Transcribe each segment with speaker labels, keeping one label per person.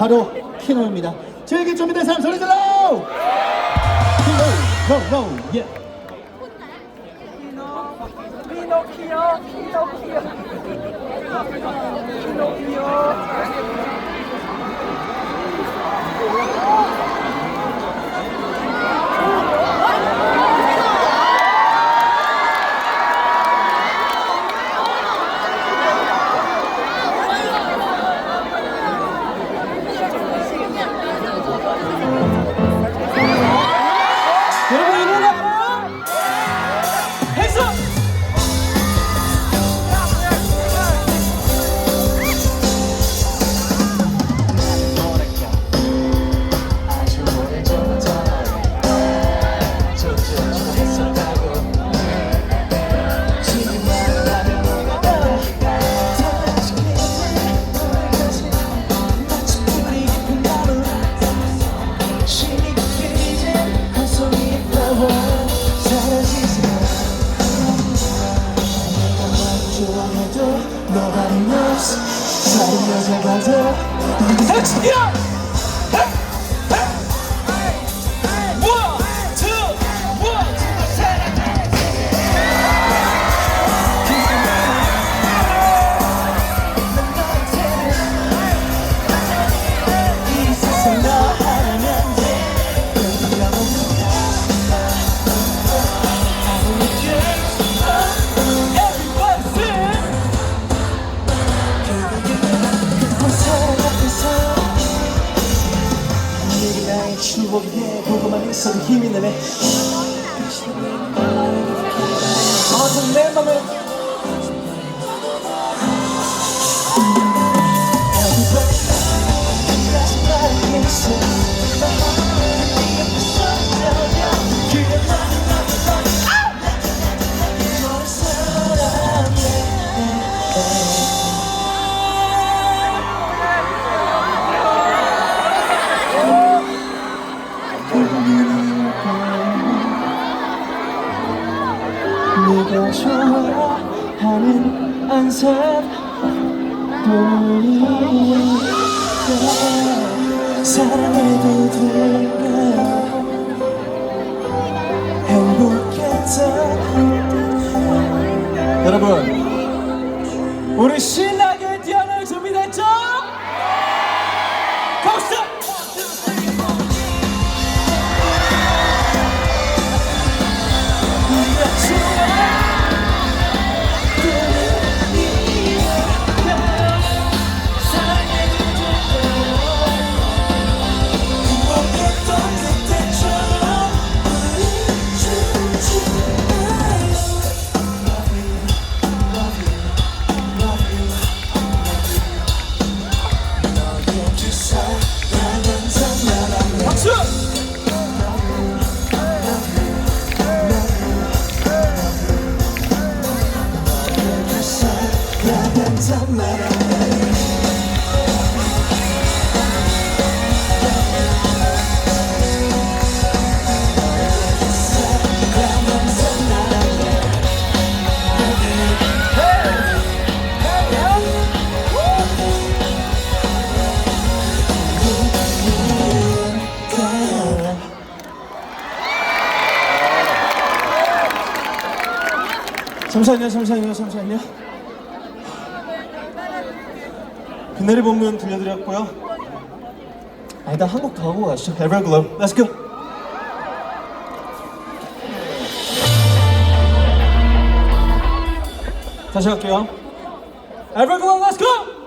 Speaker 1: 바로 키노입니다. 즐길 준비된 사람 소리 질러! 키노, 노, 노, 예.
Speaker 2: 키노키요,
Speaker 1: 키노키요, 키노키요.
Speaker 3: 힘이 나네.
Speaker 1: 잠시만요, 잠시만요, 잠시만요. 빛내리 본문 들려드렸고요. 아, 일단 한 곡 더 하고 가시죠. Everglow. Let's go. 다시 갈게요. Everglow, let's go!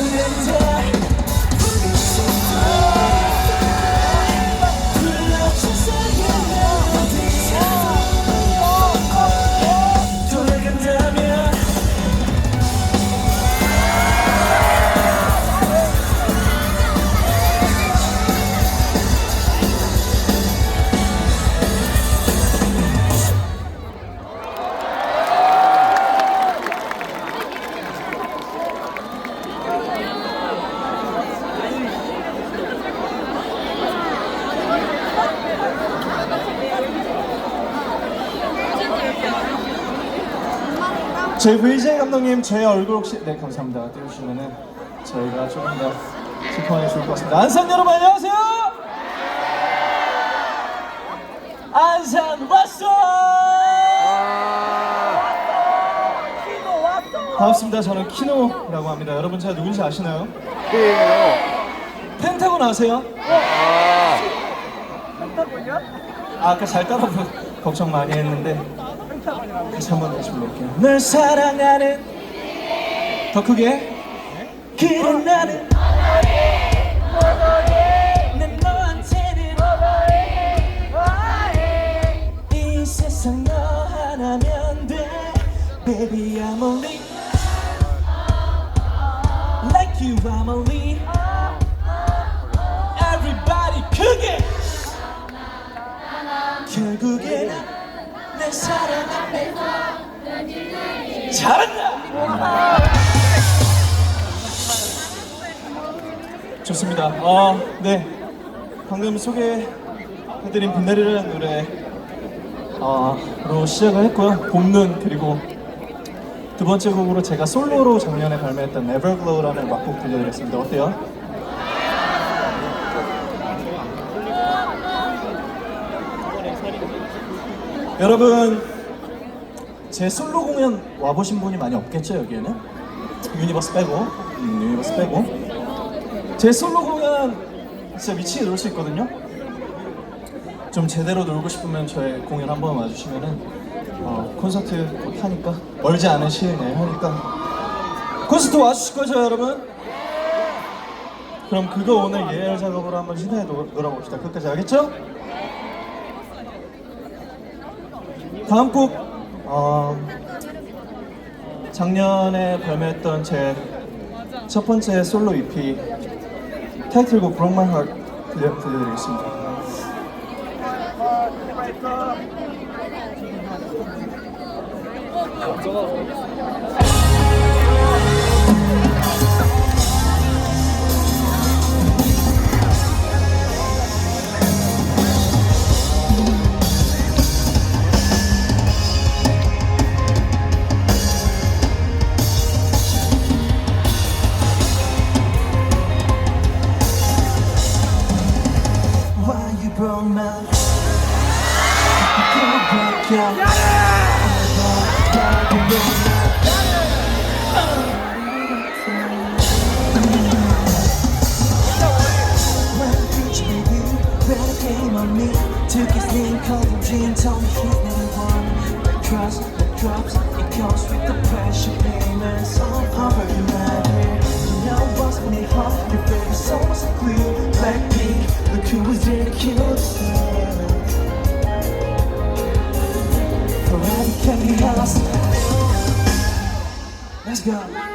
Speaker 4: 너에
Speaker 3: 저희 VJ 감독님 제 얼굴 혹시 네 감사합니다 띄우시면은 저희가 조금 더 지평하기 좋을 것 같습니다 안산 여러분 안녕하세요 안산 왔어. 반갑습니다 저는 키노라고 합니다 여러분 제가 누군지 아시나요? 펜타곤 아세요?
Speaker 5: 펜타곤이야?
Speaker 3: 아, 아까 잘 따라 부 걱정 많이 했는데. 다시 한번 다시 불러볼게요. 널 사랑하는 더 크게? 그래 나는 난 너한테는 이 세상 너 하나면 돼. Baby I'm only Like you I'm only 좋습니다. 어, 네. 방금 소개해드린 비 내리는 노래 어, 로 시작을 했고요. 봄눈 그리고 두 번째 곡으로 제가 솔로로 작년에 발매했던 Everglow라는 락곡 들려드렸습니다. 어때요? 여러분 제 솔로 공연 와보신 분이 많이 없겠죠 여기에는? 유니버스 빼고. 음, 유니버스 빼고 제 솔로 공연 진짜 미치게 놀 수 있거든요 좀 제대로 놀고 싶으면 저의 공연 한번 와주시면은 어, 콘서트 곧 하니까 멀지 않은 시일 내에 하니까 콘서트 와주실 거죠 여러분? 그럼 그거 오늘 예열 작업으로 한번 놀- 놀아봅시다 끝까지 알겠죠? 다음 곡 어, 작년에 발매했던 제 첫 번째 솔로 EP 타이틀곡 Broke My Heart 들려, 들려드리겠습니다.
Speaker 4: came on me. Took his name, called him Gene Told me he's not the one. The trust that drops It comes with the pressure payments All over the matter You know what's when it hot Your favorite is was a clear Blackpink, look who was there to kill
Speaker 3: Ferrari can be lost Let's go.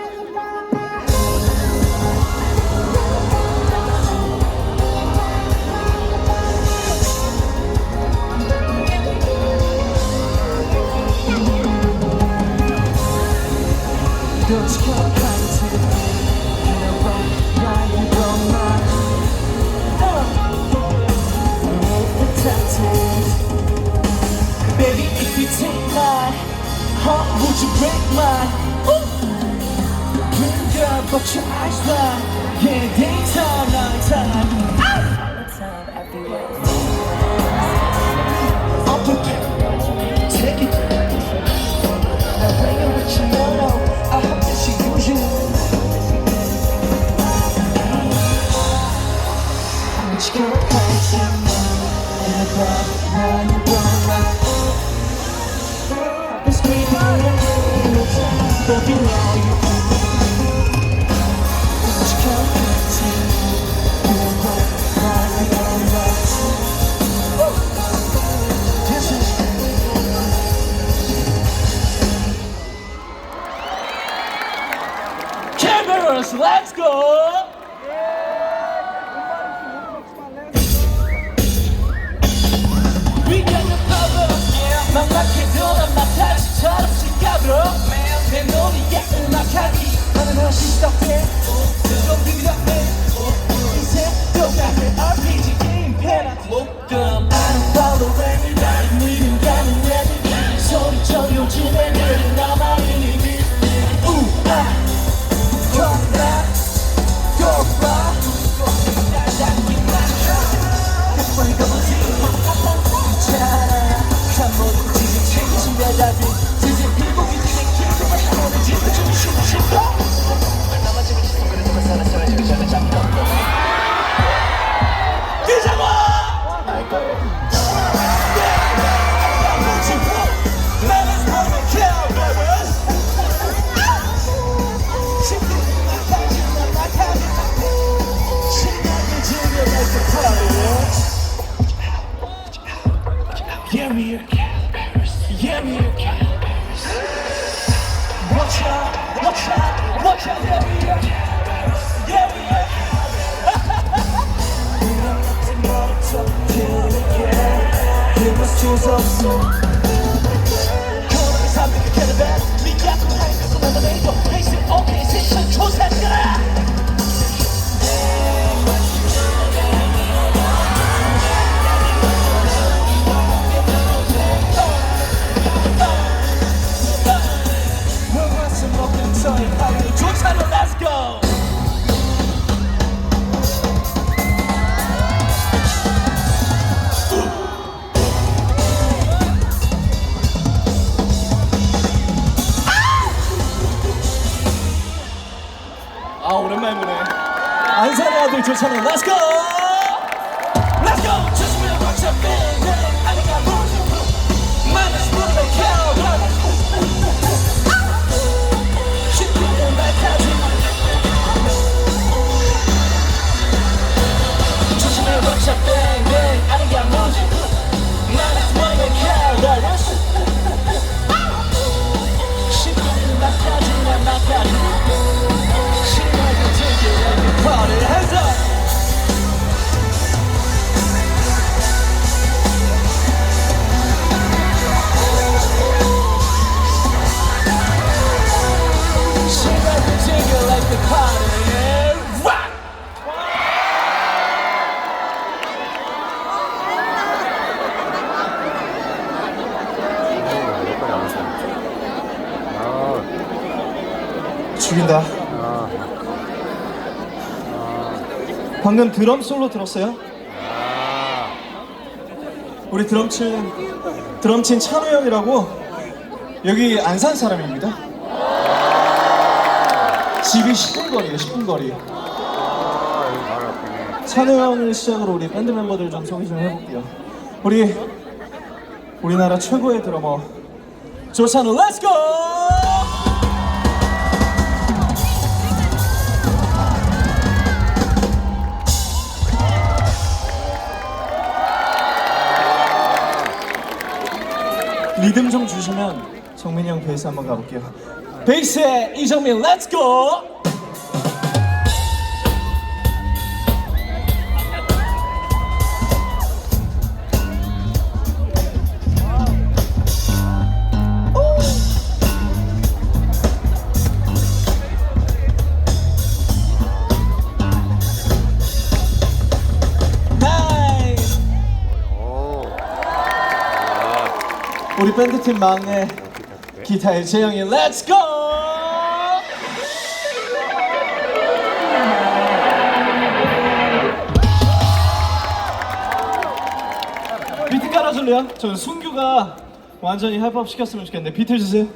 Speaker 3: go! 좋잖아요. Let's go!
Speaker 1: 죽인다. 방금 드럼 솔로 들었어요? 우리 드럼 친 드럼 친 찬우 형이라고 여기 안산 사람입니다. 집이 10분 거리에요, 10분 거리. 아, 찬우 형을 시작으로 우리 밴드 멤버들 좀 소개 좀 해볼게요. 우리 우리나라 최고의 드러머 조찬우 렛츠고! 리듬 좀 주시면
Speaker 3: 정민이 형 베이스 한번 가볼게요 베이스의 이정민 렛츠고! 밴드팀 막내 기타의 재영이 렛츠 고! 비트 깔아줄래요? 저 순규가 완전히 힙합 시켰으면 좋겠는데 비트 주세요